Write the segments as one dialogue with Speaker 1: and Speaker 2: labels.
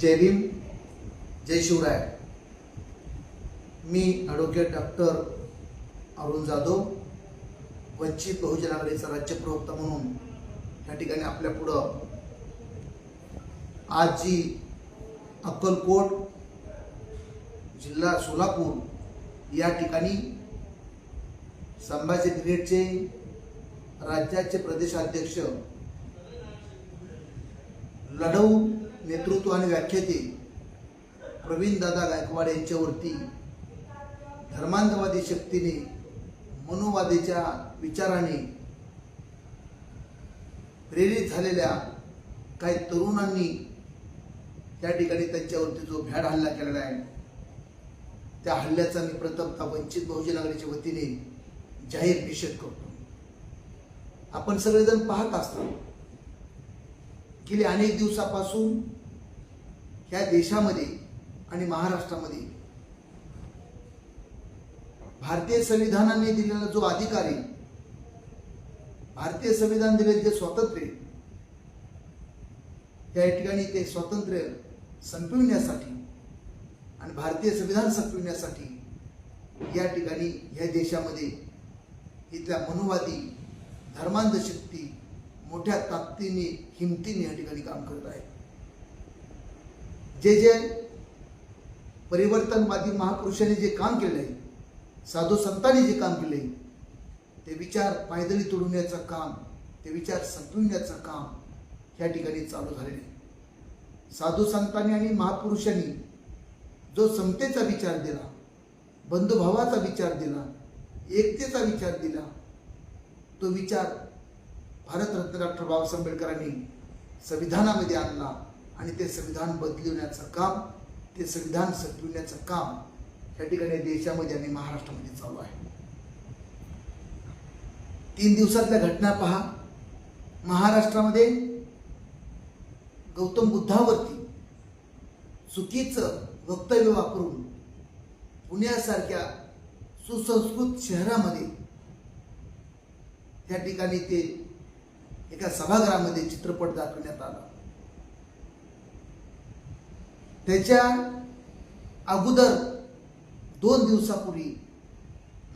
Speaker 1: जय भीम जय शिवराय. मी advocate doctor Arun Jadhav Vanchit Bahujan आघाडीचा राज्य प्रवक्ता म्हणून या ठिकाणी आपल्या पुढं आज जी अक्कलकोट जिल्हा सोलापूर या ठिकाणी संभाजी ब्रिगेडचे राज्याचे प्रदेशाध्यक्ष लढवून नेतृत्व आणि व्याख्याते प्रवीण दादा गायकवाड यांच्यावरती धर्मांधवादी शक्तीने मनोवादीच्या विचाराने प्रेरित झालेल्या काही तरुणांनी त्या ठिकाणी त्यांच्यावरती जो भ्याड हल्ला केलेला आहे त्या हल्ल्याचा मी प्रथमता वंचित बहुजन आघाडीच्या वतीने जाहीर निषेध करतो. आपण सगळेजण पाहत असतो गेली अनेक दिवसापासून ह्या देशामध्ये आणि महाराष्ट्रामध्ये भारतीय संविधानाने दिलेला जो अधिकार आहे भारतीय संविधान दिलेले जे स्वातंत्र्य त्या ठिकाणी ते स्वातंत्र्य संपविण्यासाठी आणि भारतीय संविधान संपविण्यासाठी या ठिकाणी या देशामध्ये इथल्या मनुवादी धर्मांध शक्ती मोठ्या ताकदीने हिमतीने या ठिकाणी काम करत आहे जे जे परिवर्तनवादी महापुरुषांनी जे काम केलं आहे साधू संतांनी जे काम केले ते विचार पायदळी तुडवण्याचं काम ते विचार संपविण्याचं काम ह्या ठिकाणी चालू झालेले आहे. साधू संतांनी आणि महापुरुषांनी जो समतेचा विचार दिला बंधुभावाचा विचार दिला एकतेचा विचार दिला तो विचार भारतरत्न डॉक्टर बाबासाहेब आंबेडकरांनी संविधानामध्ये आणला. आणि ते संविधान बदलवण्याचं काम ते संविधान सजविण्याचं काम या ठिकाणी देशामध्ये आणि महाराष्ट्रामध्ये चालू आहे. तीन दिवसातल्या घटना पहा. महाराष्ट्रामध्ये गौतम बुद्धावरती चुकीचं वक्तव्य वापरून पुण्यासारख्या सुसंस्कृत शहरामध्ये त्या ठिकाणी ते एका सभागृहामध्ये चित्रपट दाखवण्यात आला. त्याच्या अगोदर दोन दिवसापूर्वी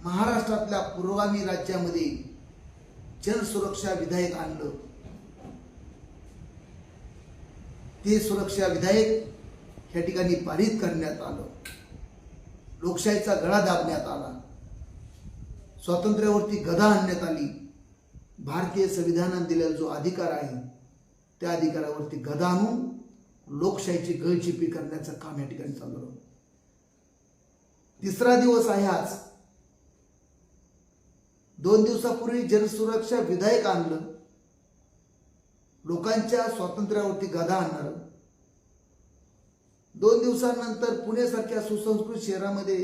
Speaker 1: महाराष्ट्रातल्या पुरोगामी राज्यामध्ये जनसुरक्षा विधायक आणलं. ते सुरक्षा विधायक या ठिकाणी पारित करण्यात आलं. लोकशाहीचा गळा दाबण्यात आला. स्वातंत्र्यावरती गदा आणण्यात आली. भारतीय संविधानात दिलेला जो अधिकार आहे त्या अधिकारावरती गदा आणून लोकशाहीची गळचिपी करण्याचं काम या ठिकाणी चाललं तिसरा दिवस आहे आज. दोन दिवसापूर्वी जनसुरक्षा विधायक आणलं. लोकांच्या स्वातंत्र्यावरती गदा आणणार. दोन दिवसानंतर पुण्यासारख्या सुसंस्कृत शहरामध्ये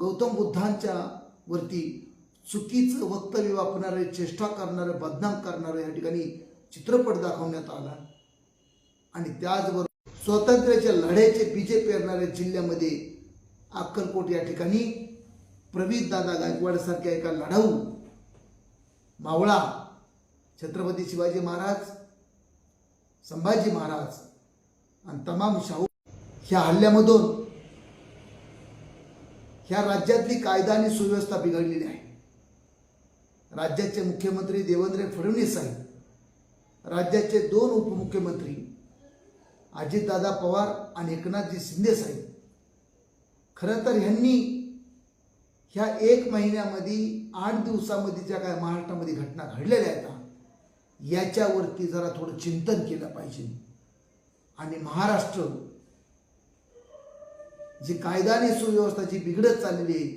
Speaker 1: गौतम बुद्धांच्या वरती चुकीचं वक्तव्य वापरणारे चेष्टा करणारे बदनाम करणारे या ठिकाणी चित्रपट दाखवण्यात आला. आणि त्याचबरोबर स्वातंत्र्याच्या लढ्याचे बीजे पेरणाऱ्या जिल्ह्यामध्ये अक्कलकोट या ठिकाणी प्रवीण दादा गायकवाडसारख्या एका लढाऊ मावळा छत्रपती शिवाजी महाराज संभाजी महाराज आणि तमाम शाहू ह्या हल्ल्यामधून ह्या राज्यातली कायदा आणि सुव्यवस्था बिघडलेली आहे. राज्याचे मुख्यमंत्री देवेंद्र फडणवीस साहेब राज्याचे दोन उपमुख्यमंत्री अजितदादा पवार आणि एकनाथजी शिंदे साहेब. खरं तर ह्यांनी ह्या एक महिन्यामध्ये आठ दिवसामध्ये ज्या काय महाराष्ट्रामध्ये घटना घडलेल्या आहेत याच्यावरती जरा थोडं चिंतन केलं पाहिजे. आणि महाराष्ट्र जी कायदा आणि सुव्यवस्था जी बिघडत चाललेली आहे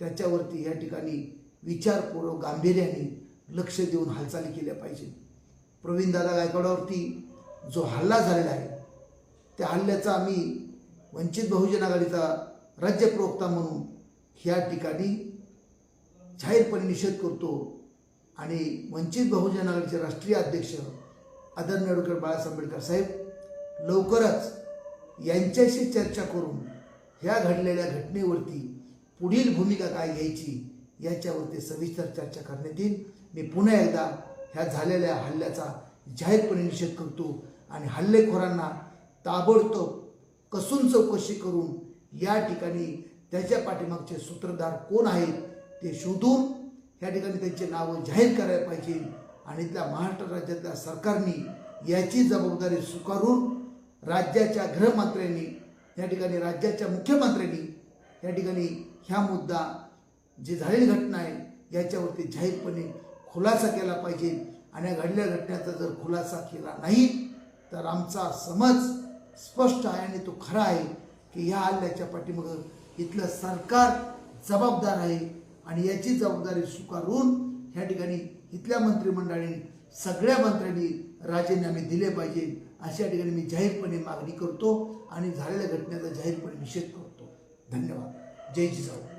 Speaker 1: त्याच्यावरती या ठिकाणी विचारपूर्वक गांभीर्याने लक्ष देऊन हालचाली केल्या पाहिजे प्रवीणदादा गायकवाडावरती जो हल्ला झालेला आहे त्या हल्ल्याचा आम्ही वंचित बहुजन आघाडीचा राज्य प्रवक्ता म्हणून ह्या ठिकाणी जाहीरपणे निषेध करतो आणि वंचित बहुजन आघाडीचे राष्ट्रीय अध्यक्ष आदरणीय ॲडव्होकेट बाळासाहेब आंबेडकर साहेब लवकरच यांच्याशी चर्चा करून ह्या घडलेल्या घटनेवरती पुढील भूमिका काय घ्यायची याच्यावरती सविस्तर चर्चा करण्यात येईल. मी पुन्हा एकदा ह्या झालेल्या हल्ल्याचा जाहीरपणे निषेध करतो आणि हल्लेखोरांना ताबडतोब कसून चौकशी करून या ठिकाणी त्याच्या पाठीमागचे सूत्रधार कोण आहेत ते शोधून या ठिकाणी त्यांचे नावं जाहीर करायला पाहिजे आणि त्या महाराष्ट्र राज्यातल्या सरकारने याची जबाबदारी स्वीकारून राज्याच्या गृहमंत्र्यांनी या ठिकाणी राज्याच्या मुख्यमंत्र्यांनी या ठिकाणी ह्या मुद्दा जी झालेली घटना आहे याच्यावरती जाहीरपणे खुलासा केला पाहिजे. आणि या घडलेल्या घटनेचा जर खुलासा केला नाही तर आमचा समज स्पष्ट आहे आणि तो खरा आहे की ह्या हल्ल्याच्या पाठीमागं इथलं सरकार जबाबदार आहे आणि याची जबाबदारी स्वीकारून ह्या ठिकाणी इथल्या मंत्रिमंडळाने सगळ्या मंत्र्यांनी राजीनामे दिले पाहिजे अशा ठिकाणी मी जाहीरपणे मागणी करतो आणि झालेल्या घटनेचा जाहीरपणे निषेध करतो. धन्यवाद. जय जिजाऊ.